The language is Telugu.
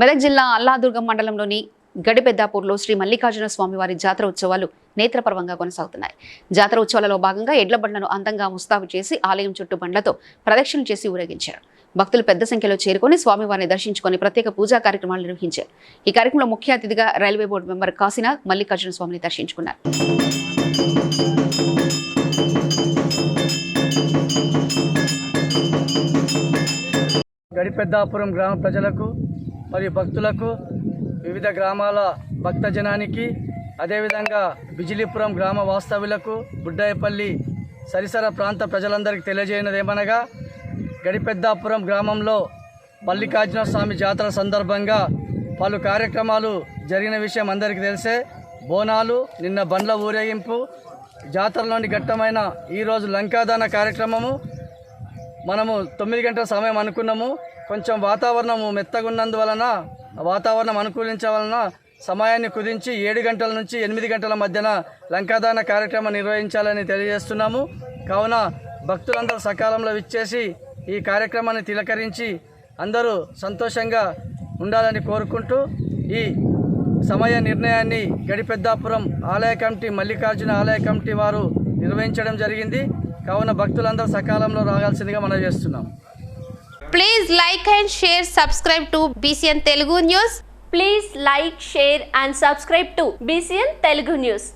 మెదక్ జిల్లా అల్లాదుర్గం మండలంలోని గడిపెద్దాపూర్లో శ్రీ మల్లికార్జున స్వామివారి జాతర ఉత్సవాలు నేత్రపర్వంగా కొనసాగుతున్నాయి. జాతర ఉత్సవాలలో భాగంగా ఎడ్ల బండ్లను అందంగా ముస్తాబు చేసి ఆలయం చుట్టూ బండ్లతో ప్రదక్షిణలు చేసి ఊరేగించారు. భక్తులు పెద్ద సంఖ్యలో చేరుకొని స్వామివారిని దర్శించుకొని ప్రత్యేక పూజా కార్యక్రమాలు నిర్వహించారు. ఈ కార్యక్రమంలో ముఖ్య అతిథిగా railway board member Kashinath Mallikarjuna స్వామిని దర్శించుకున్నారు. గడిపెద్దాపురం గ్రామ ప్రజలకు మరియు భక్తులకు వివిధ గ్రామాల భక్తజనానికి అదేవిధంగా బిజిలీపురం గ్రామ వాస్తవ్యులకు బుడ్డాయపల్లి సరిసర ప్రాంత ప్రజలందరికీ తెలియజేయనది ఏమనగా గడిపెద్దాపురం గ్రామంలో మల్లికార్జున స్వామి జాతర సందర్భంగా పలు కార్యక్రమాలు జరిగిన విషయం అందరికీ తెలిసే బోనాలు నిన్న బండ్ల ఊరేగింపు జాతరలోని ఘట్టమైన ఈరోజు లంకాదాన కార్యక్రమము మనము తొమ్మిది గంటల సమయం అనుకున్నాము. కొంచెం వాతావరణం మెత్తగున్నందువలన వాతావరణం అనుకూలించవలన సమయాన్ని కుదించి ఏడు గంటల నుంచి ఎనిమిది గంటల మధ్యన లంకాదాన కార్యక్రమం నిర్వహించాలని తెలియజేస్తున్నాము. కావున భక్తులందరూ సకాలంలో విచ్చేసి ఈ కార్యక్రమాన్ని తిలకరించి అందరూ సంతోషంగా ఉండాలని కోరుకుంటూ ఈ సమయ నిర్ణయాన్ని గడిపెద్దాపురం ఆలయ కమిటీ మల్లికార్జున ఆలయ కమిటీ వారు నిర్వహించడం జరిగింది. కావున భక్తులందరూ సకాలంలో రాగాల్సిందిగా మనం చేస్తున్నాం. Please like and share subscribe to BCN Telugu news please like share and subscribe to BCN Telugu news